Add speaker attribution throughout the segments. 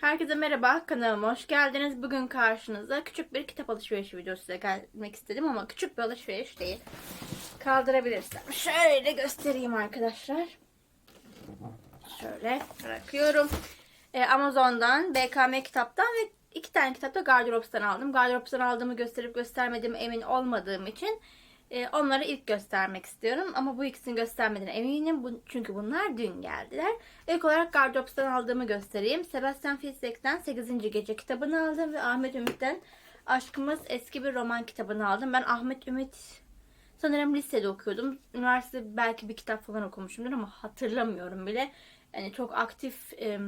Speaker 1: Herkese merhaba, kanalıma hoş geldiniz. Bugün karşınıza küçük bir kitap alışverişi videosu ile gelmek istedim ama küçük bir alışveriş değil. Kaldırabilirsem şöyle göstereyim arkadaşlar. Şöyle bırakıyorum. Ee, Amazon'dan, BKM kitaptan ve iki tane kitap da Gardırops'tan aldım. Gardırops'tan aldığımı gösterip göstermediğime emin olmadığım için e, onları ilk göstermek istiyorum. Ama bu ikisini göstermeden eminim. Bu, çünkü bunlar dün geldiler. İlk olarak Gardırops'tan aldığımı göstereyim. Sebastian Fitzek'ten 8. Gece kitabını aldım ve Ahmet Ümit'ten Aşkımız Eski Bir Roman kitabını aldım. Ben Ahmet Ümit sanırım lisede okuyordum. Üniversite belki bir kitap falan okumuşumdur ama hatırlamıyorum bile. Yani çok aktif... E,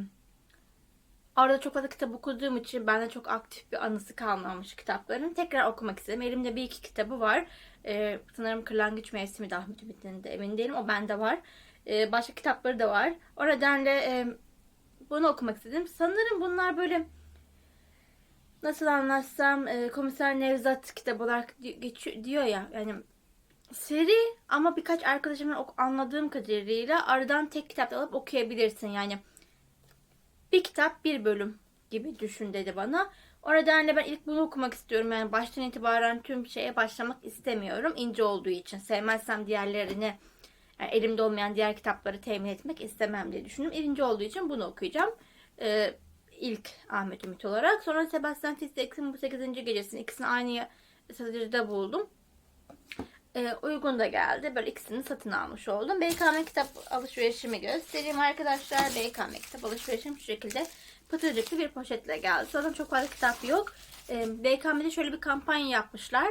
Speaker 1: Arada çok fazla kitap okuduğum için bende çok aktif bir anısı kalmamış kitapların. Tekrar okumak istedim. Elimde bir iki kitabı var. Ee, sanırım Kırlangıç Mevsimi de Ahmet Ümit'in de emin değilim. O bende var. Ee, başka kitapları da var. O nedenle e, bunu okumak istedim. Sanırım bunlar böyle nasıl anlatsam e, Komiser Nevzat kitabı olarak geçiyor, diyor ya. Yani seri ama birkaç arkadaşımın anladığım kadarıyla aradan tek kitap alıp okuyabilirsin. Yani bir kitap bir bölüm gibi düşün dedi bana. O nedenle ben ilk bunu okumak istiyorum. Yani baştan itibaren tüm şeye başlamak istemiyorum. İnce olduğu için. Sevmezsem diğerlerini yani elimde olmayan diğer kitapları temin etmek istemem diye düşündüm. İnce olduğu için bunu okuyacağım. Ee, ilk Ahmet Ümit olarak. Sonra Sebastian Fitzek'in bu 8. gecesini ikisini aynı satıcıda buldum. Ee, uygun da geldi. Böyle ikisini satın almış oldum. BKM kitap alışverişimi göstereyim arkadaşlar. BKM kitap alışverişim şu şekilde pıtırcıklı bir poşetle geldi. Zaten çok fazla kitap yok. Ee, BKM'de şöyle bir kampanya yapmışlar.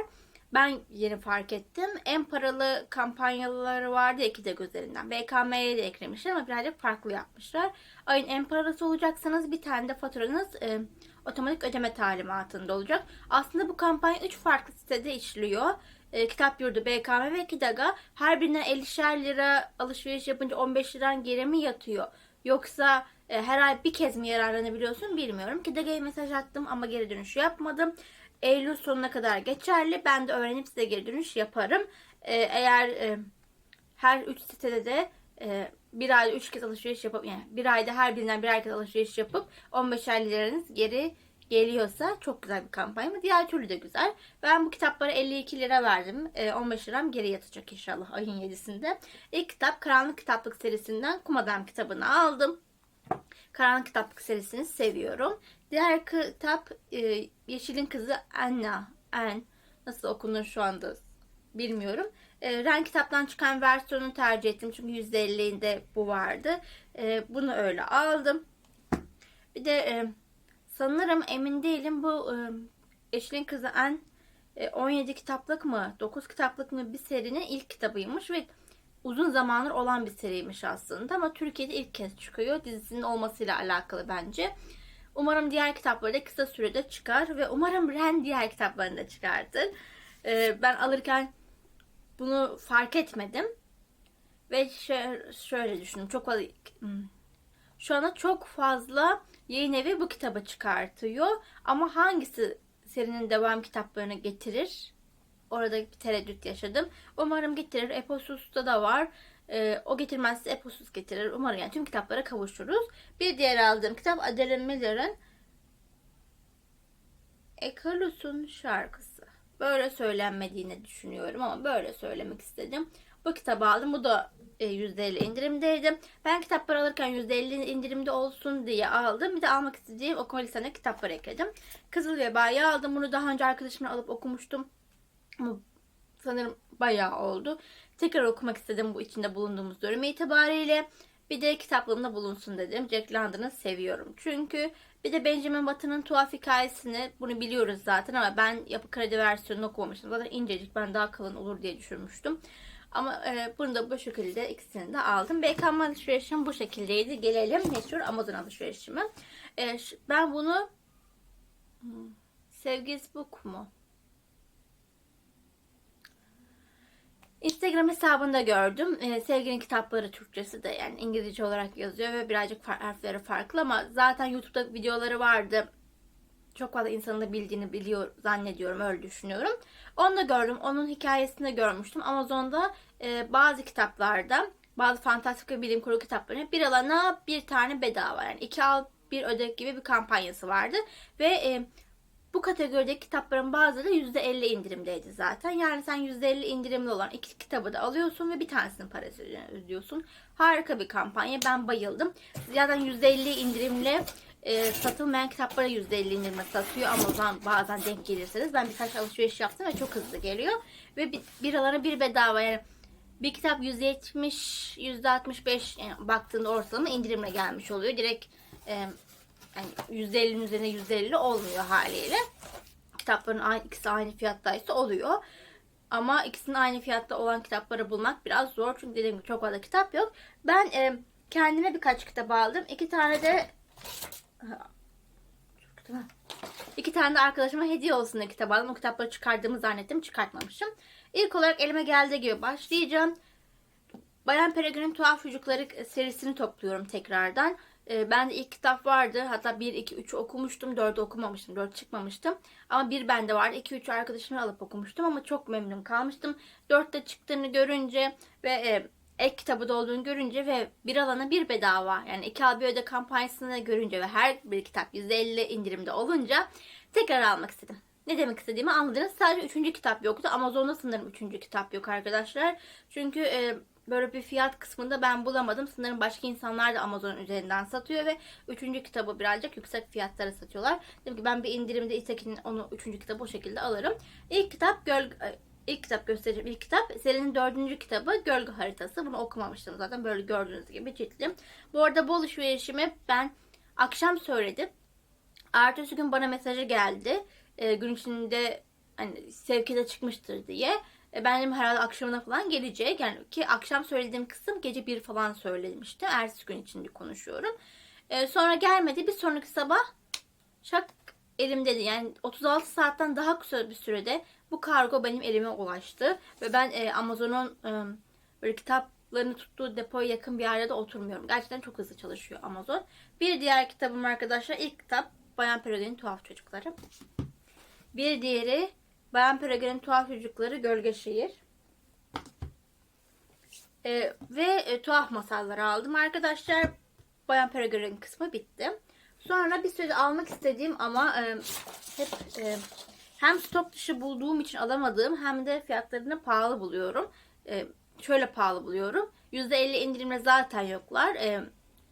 Speaker 1: Ben yeni fark ettim. En paralı kampanyaları vardı ya de üzerinden. BKM'ye de eklemişler ama birazcık farklı yapmışlar. Ayın en paralısı olacaksanız bir tane de faturanız e, otomatik ödeme talimatında olacak. Aslında bu kampanya 3 farklı sitede işliyor e, Kitap Yurdu, BKM ve Kidaga her birinden 50'şer lira alışveriş yapınca 15 liran geri mi yatıyor? Yoksa e, her ay bir kez mi yararlanabiliyorsun bilmiyorum. Kidaga'ya mesaj attım ama geri dönüş yapmadım. Eylül sonuna kadar geçerli. Ben de öğrenip size geri dönüş yaparım. E, eğer e, her 3 sitede de e, bir ayda 3 kez alışveriş yapıp yani bir ayda her birinden birer kez alışveriş yapıp 15'er liranız geri geliyorsa çok güzel bir kampanya ama diğer türlü de güzel. Ben bu kitaplara 52 lira verdim. E, 15 liram geri yatacak inşallah ayın 7'sinde. İlk kitap Karanlık Kitaplık serisinden Kumadam kitabını aldım. Karanlık Kitaplık serisini seviyorum. Diğer kitap e, Yeşil'in Kızı Anna. En nasıl okunur şu anda bilmiyorum. E, Ren kitaptan çıkan versiyonu tercih ettim. Çünkü %50'inde bu vardı. E, bunu öyle aldım. Bir de e, sanırım emin değilim bu e, Yeşil'in Kızı En e, 17 kitaplık mı 9 kitaplık mı bir serinin ilk kitabıymış ve uzun zamandır olan bir seriymiş aslında ama Türkiye'de ilk kez çıkıyor. Dizisinin olmasıyla alakalı bence. Umarım diğer kitapları da kısa sürede çıkar ve umarım Ren diğer kitaplarını da çıkartır. E, ben alırken bunu fark etmedim. Ve şöyle, şöyle düşündüm. Çok fazla hmm. şu anda çok fazla yayın evi bu kitabı çıkartıyor. Ama hangisi serinin devam kitaplarını getirir? Orada bir tereddüt yaşadım. Umarım getirir. Eposus'ta da var. Ee, o getirmezse Eposus getirir. Umarım yani tüm kitaplara kavuşuruz. Bir diğer aldığım kitap Adele Miller'ın Ekalus'un şarkısı. Böyle söylenmediğini düşünüyorum ama böyle söylemek istedim. Bu kitabı aldım. Bu da %50 indirimdeydi. Ben kitapları alırken %50 indirimde olsun diye aldım. Bir de almak istediğim okuma listene kitaplar ekledim. Kızıl Veba'yı aldım. Bunu daha önce arkadaşımla alıp okumuştum. Ama sanırım bayağı oldu. Tekrar okumak istedim bu içinde bulunduğumuz dönem itibariyle. Bir de kitaplığımda bulunsun dedim. Jack London'ı seviyorum. Çünkü bir de Benjamin Button'ın tuhaf hikayesini bunu biliyoruz zaten ama ben yapı kredi versiyonunu okumamıştım. Zaten incecik ben daha kalın olur diye düşünmüştüm. Ama e, bunu da bu şekilde ikisini de aldım. BKM alışverişim bu şekildeydi. Gelelim meşhur Amazon alışverişime. E, ben bunu hmm, Sevgiz Book mu? Instagram hesabında gördüm. Ee, sevginin kitapları Türkçesi de yani İngilizce olarak yazıyor ve birazcık harfleri farklı ama zaten YouTube'da videoları vardı. Çok fazla insanın da bildiğini biliyor zannediyorum öyle düşünüyorum. Onu da gördüm. Onun hikayesini de görmüştüm. Amazon'da e, bazı kitaplarda bazı fantastik ve bilim kurgu kitaplarına bir alana bir tane bedava. Yani iki al bir öde gibi bir kampanyası vardı. Ve e, bu kategorideki kitapların bazıları %50 indirimdeydi zaten. Yani sen %50 indirimli olan iki kitabı da alıyorsun ve bir tanesinin parasını ödüyorsun. Harika bir kampanya. Ben bayıldım. Zaten %50 indirimli e, satılmayan kitaplara %50 indirimle satıyor. Amazon bazen denk gelirseniz. Ben birkaç alışveriş yaptım ve çok hızlı geliyor. Ve bir, bir alana bir bedava yani bir kitap 170, %65 yani baktığında ortalama indirimle gelmiş oluyor. Direkt e, yani %50'nin üzerine %50 olmuyor haliyle. Kitapların aynı, ikisi aynı fiyattaysa oluyor. Ama ikisinin aynı fiyatta olan kitapları bulmak biraz zor. Çünkü dediğim gibi çok fazla kitap yok. Ben e, kendime birkaç kitap aldım. İki tane de İki tane de arkadaşıma hediye olsun diye kitap aldım. O kitapları çıkardığımı zannettim. Çıkartmamışım. İlk olarak elime geldiği gibi başlayacağım. Bayan Peregrin'in Tuhaf Çocukları serisini topluyorum tekrardan. Ee, ben de ilk kitap vardı. Hatta 1, 2, 3 okumuştum. 4'ü okumamıştım. 4 çıkmamıştım. Ama bir bende vardı. 2, 3 arkadaşımı alıp okumuştum. Ama çok memnun kalmıştım. 4'te çıktığını görünce ve e, ek kitabı da olduğunu görünce ve bir alana bir bedava yani iki al öde kampanyasını görünce ve her bir kitap %50 indirimde olunca tekrar almak istedim. Ne demek istediğimi anladınız. Sadece üçüncü kitap yoktu. Amazon'da sanırım üçüncü kitap yok arkadaşlar. Çünkü e, böyle bir fiyat kısmında ben bulamadım. Sanırım başka insanlar da Amazon üzerinden satıyor ve üçüncü kitabı birazcık yüksek fiyatlara satıyorlar. Dedim ki ben bir indirimde İtekin'in onu üçüncü kitabı o şekilde alırım. İlk kitap Göl ilk kitap göstereceğim. İlk kitap serinin dördüncü kitabı Gölge Haritası. Bunu okumamıştım zaten böyle gördüğünüz gibi ciltli. Bu arada bu alışverişimi ben akşam söyledim. Ertesi gün bana mesajı geldi. E, gün içinde hani sevkide çıkmıştır diye. E, ben dedim herhalde akşamına falan gelecek. Yani ki akşam söylediğim kısım gece bir falan söylemiştim. Ertesi gün içinde konuşuyorum. E, sonra gelmedi. Bir sonraki sabah şak elimdeydi. Yani 36 saatten daha kısa bir sürede bu kargo benim elime ulaştı. Ve ben e, Amazon'un e, böyle kitaplarını tuttuğu depoya yakın bir yerde de oturmuyorum. Gerçekten çok hızlı çalışıyor Amazon. Bir diğer kitabım arkadaşlar ilk kitap Bayan Peregrin'in Tuhaf Çocukları. Bir diğeri Bayan Peregrin'in Tuhaf Çocukları Gölge Şehir. E, ve e, tuhaf masalları aldım arkadaşlar. Bayan Peregrin kısmı bitti. Sonra bir süre almak istediğim ama e, hep e, hem stok dışı bulduğum için alamadığım hem de fiyatlarını pahalı buluyorum. E, şöyle pahalı buluyorum. %50 indirimle zaten yoklar e,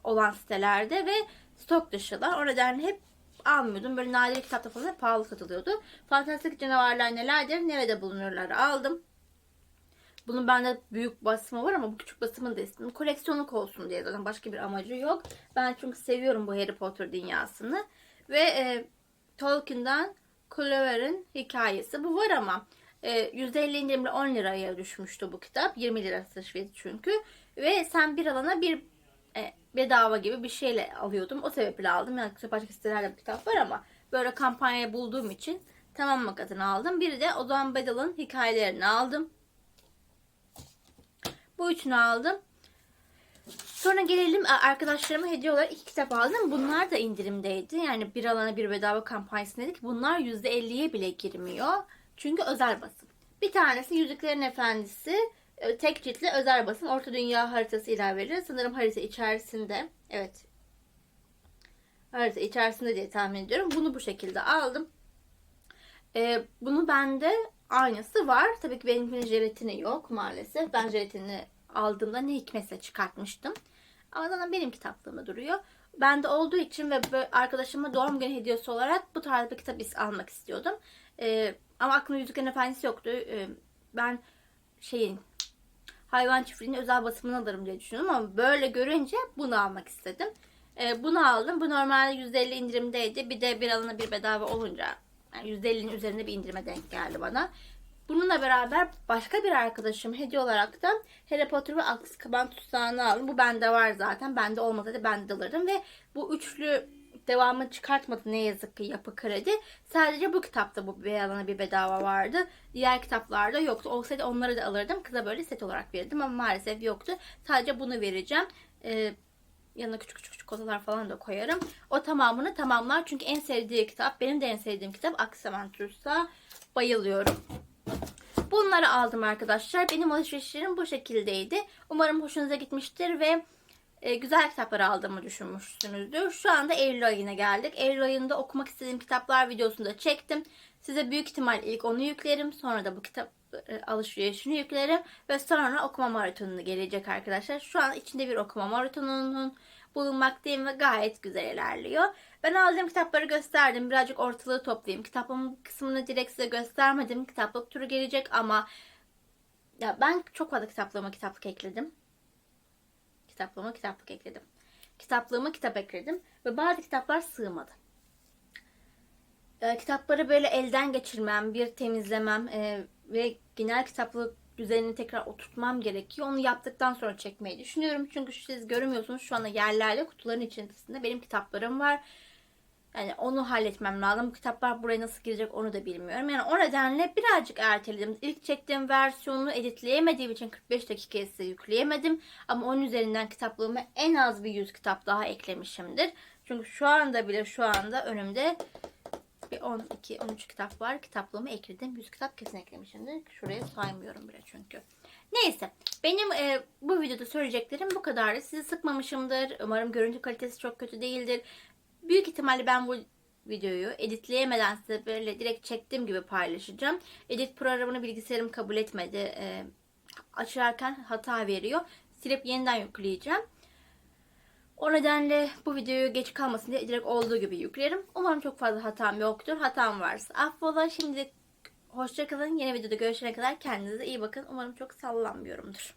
Speaker 1: olan sitelerde ve stok dışılar. O nedenle hep almıyordum. Böyle nadir kitapta falan pahalı satılıyordu. Fantastik canavarlar nelerdir, nerede bulunurlar aldım. Bunun bende büyük basımı var ama bu küçük basımın da istedim. Koleksiyonluk olsun diye zaten başka bir amacı yok. Ben çünkü seviyorum bu Harry Potter dünyasını. Ve e, Tolkien'dan Clover'ın hikayesi. Bu var ama e, %50 indirimle 10 liraya düşmüştü bu kitap. 20 lira satış fiyatı çünkü. Ve sen bir alana bir e, bedava gibi bir şeyle alıyordum. O sebeple aldım. Yani başka sitelerde bir kitap var ama böyle kampanya bulduğum için tamamlamak adına aldım. Bir de Ozan Bedal'ın hikayelerini aldım. Bu üçünü aldım. Sonra gelelim arkadaşlarıma hediye olarak iki kitap aldım. Bunlar da indirimdeydi. Yani bir alana bir bedava kampanyası dedik. Bunlar %50'ye bile girmiyor. Çünkü özel basım. Bir tanesi Yüzüklerin Efendisi e, tek ciltli özel basım. Orta Dünya haritası ilaveli. Sanırım harita içerisinde. Evet. Harita içerisinde diye tahmin ediyorum. Bunu bu şekilde aldım. Ee, bunu bende aynısı var. Tabii ki benimkinin jelatini yok maalesef. Ben jelatini aldığımda ne hikmetse çıkartmıştım. Ama zaten benim kitaplığımda duruyor. Bende olduğu için ve arkadaşıma doğum günü hediyesi olarak bu tarz bir kitap almak istiyordum. Ee, ama aklımda Yüzüklerin Efendisi yoktu. Ee, ben şeyin hayvan çiftliğinin özel basımını alırım diye düşündüm ama böyle görünce bunu almak istedim. Ee, bunu aldım. Bu normalde %50 indirimdeydi. Bir de bir alana bir bedava olunca yani %50'nin üzerinde bir indirime denk geldi bana. Bununla beraber başka bir arkadaşım hediye olarak da Harry Potter ve Azkaban tutsağını aldım. Bu bende var zaten. Bende olmasaydı ben de alırdım ve bu üçlü devamını çıkartmadı ne yazık ki yapı kredi. Sadece bu kitapta bu bir alana bir bedava vardı. Diğer kitaplarda yoktu. Olsaydı onları da alırdım. Kıza böyle set olarak verirdim ama maalesef yoktu. Sadece bunu vereceğim. Ee, yanına küçük küçük çikolatalar falan da koyarım. O tamamını tamamlar. Çünkü en sevdiği kitap, benim de en sevdiğim kitap Aksaventurs'a bayılıyorum. Bunları aldım arkadaşlar. Benim alışverişlerim bu şekildeydi. Umarım hoşunuza gitmiştir ve e, güzel kitaplar aldığımı düşünmüşsünüzdür. Şu anda Eylül ayına geldik. Eylül ayında okumak istediğim kitaplar videosunu da çektim. Size büyük ihtimal ilk onu yüklerim. Sonra da bu kitap e, alışverişini yüklerim. Ve sonra okuma maratonunu gelecek arkadaşlar. Şu an içinde bir okuma maratonunun bulunmaktayım ve gayet güzel ilerliyor. Ben aldığım kitapları gösterdim. Birazcık ortalığı toplayayım. Kitaplığımın kısmını direkt size göstermedim. Kitaplık turu gelecek ama ya ben çok fazla kitaplığıma kitaplık ekledim. Kitaplığıma kitaplık ekledim. Kitaplığıma kitap ekledim ve bazı kitaplar sığmadı. E, kitapları böyle elden geçirmem, bir temizlemem e, ve genel kitaplık düzenini tekrar oturtmam gerekiyor. Onu yaptıktan sonra çekmeyi düşünüyorum. Çünkü siz görmüyorsunuz şu anda yerlerle kutuların içerisinde benim kitaplarım var. Yani onu halletmem lazım. Bu kitaplar buraya nasıl girecek onu da bilmiyorum. Yani o nedenle birazcık erteledim. İlk çektiğim versiyonu editleyemediğim için 45 dakikaya size yükleyemedim. Ama onun üzerinden kitaplığıma en az bir 100 kitap daha eklemişimdir. Çünkü şu anda bile şu anda önümde bir 12 13 kitap var. Kitaplığımı ekledim. 100 kitap kesin eklemişimdir. Şuraya saymıyorum bile çünkü. Neyse. Benim e, bu videoda söyleyeceklerim bu kadardı. Sizi sıkmamışımdır. Umarım görüntü kalitesi çok kötü değildir. Büyük ihtimalle ben bu videoyu editleyemeden size böyle direkt çektiğim gibi paylaşacağım. Edit programını bilgisayarım kabul etmedi. E, açarken hata veriyor. Silip yeniden yükleyeceğim. O nedenle bu videoyu geç kalmasın diye direkt olduğu gibi yüklerim. Umarım çok fazla hatam yoktur. Hatam varsa affola. Şimdi hoşçakalın. Yeni videoda görüşene kadar kendinize iyi bakın. Umarım çok sallanmıyorumdur.